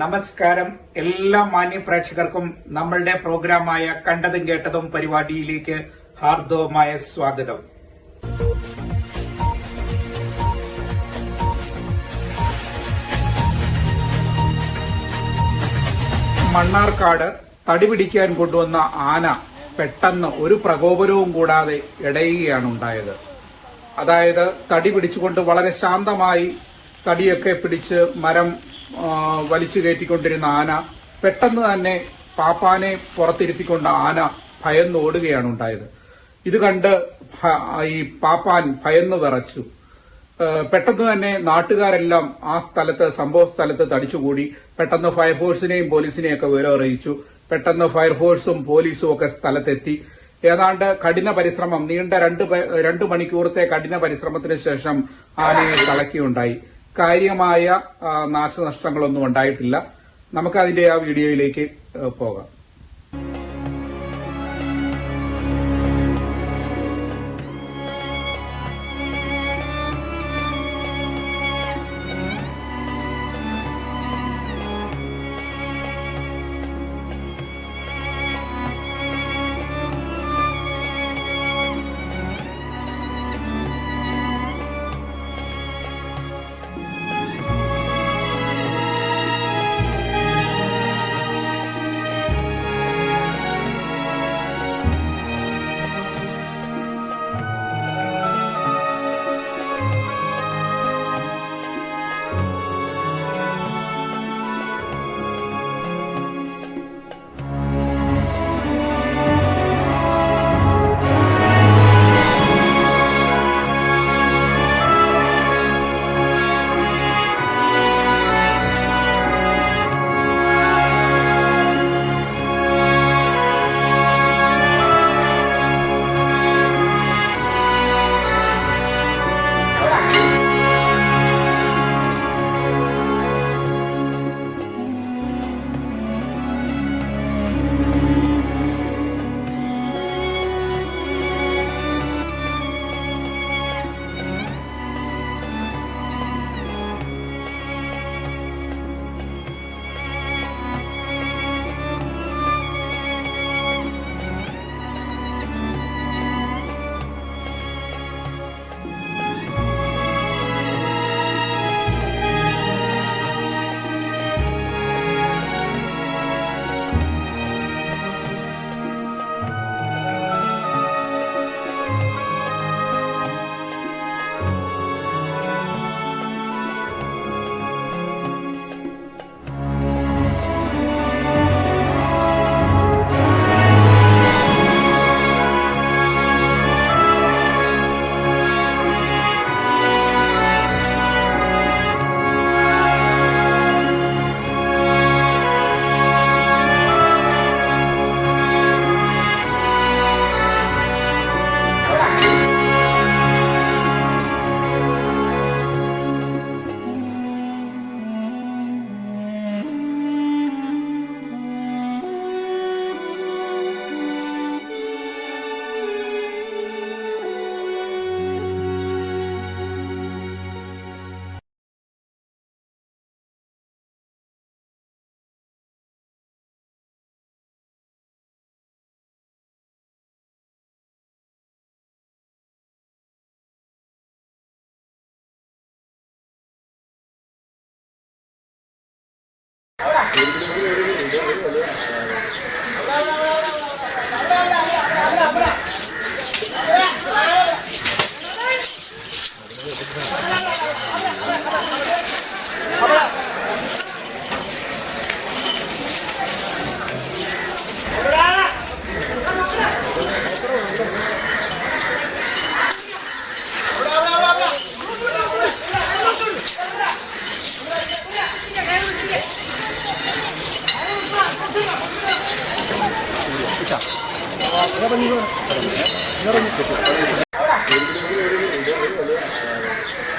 നമസ്കാരം. എല്ലാ മാന്യ പ്രേക്ഷകർക്കും നമ്മളുടെ പ്രോഗ്രാമായ കണ്ടതും കേട്ടതും പരിപാടിയിലേക്ക് ഹാർദവമായ സ്വാഗതം. മണ്ണാർക്കാട് തടി പിടിക്കാൻ കൊണ്ടുവന്ന ആന പെട്ടെന്ന് ഒരു പ്രകോപനവും കൂടാതെ ഇടയുകയാണ് ഉണ്ടായത് അതായത് തടി പിടിച്ചുകൊണ്ട് വളരെ ശാന്തമായി തടിയൊക്കെ പിടിച്ച് മരം വലിച്ചു കയറ്റിക്കൊണ്ടിരുന്ന ആന പെട്ടെന്ന് തന്നെ പാപ്പാനെ പുറത്തിരുത്തിക്കൊണ്ട് ആന ഭയന്ന് ഓടുകയാണ് ഉണ്ടായത്. ഇത് കണ്ട് ഈ പാപ്പാൻ ഭയന്ന് വിറച്ചു. പെട്ടെന്ന് തന്നെ നാട്ടുകാരെല്ലാം ആ സ്ഥലത്ത് സംഭവ സ്ഥലത്ത് തടിച്ചുകൂടി. പെട്ടെന്ന് ഫയർഫോഴ്സിനെയും പോലീസിനെയും ഒക്കെ വിവരം അറിയിച്ചു. പെട്ടെന്ന് ഫയർഫോഴ്സും പോലീസും ഒക്കെ സ്ഥലത്തെത്തി. ഏതാണ്ട് കഠിന പരിശ്രമം നീണ്ട രണ്ട് രണ്ട് മണിക്കൂറത്തെ കഠിന പരിശ്രമത്തിന് ശേഷം ആനയെ കളക്കിയുണ്ടായി കാര്യമായ നാശനഷ്ടങ്ങളൊന്നും ഉണ്ടായിട്ടില്ല. നമുക്ക് അതിന്റെ ആ വീഡിയോയിലേക്ക് പോകാം. ഇറങ്ങി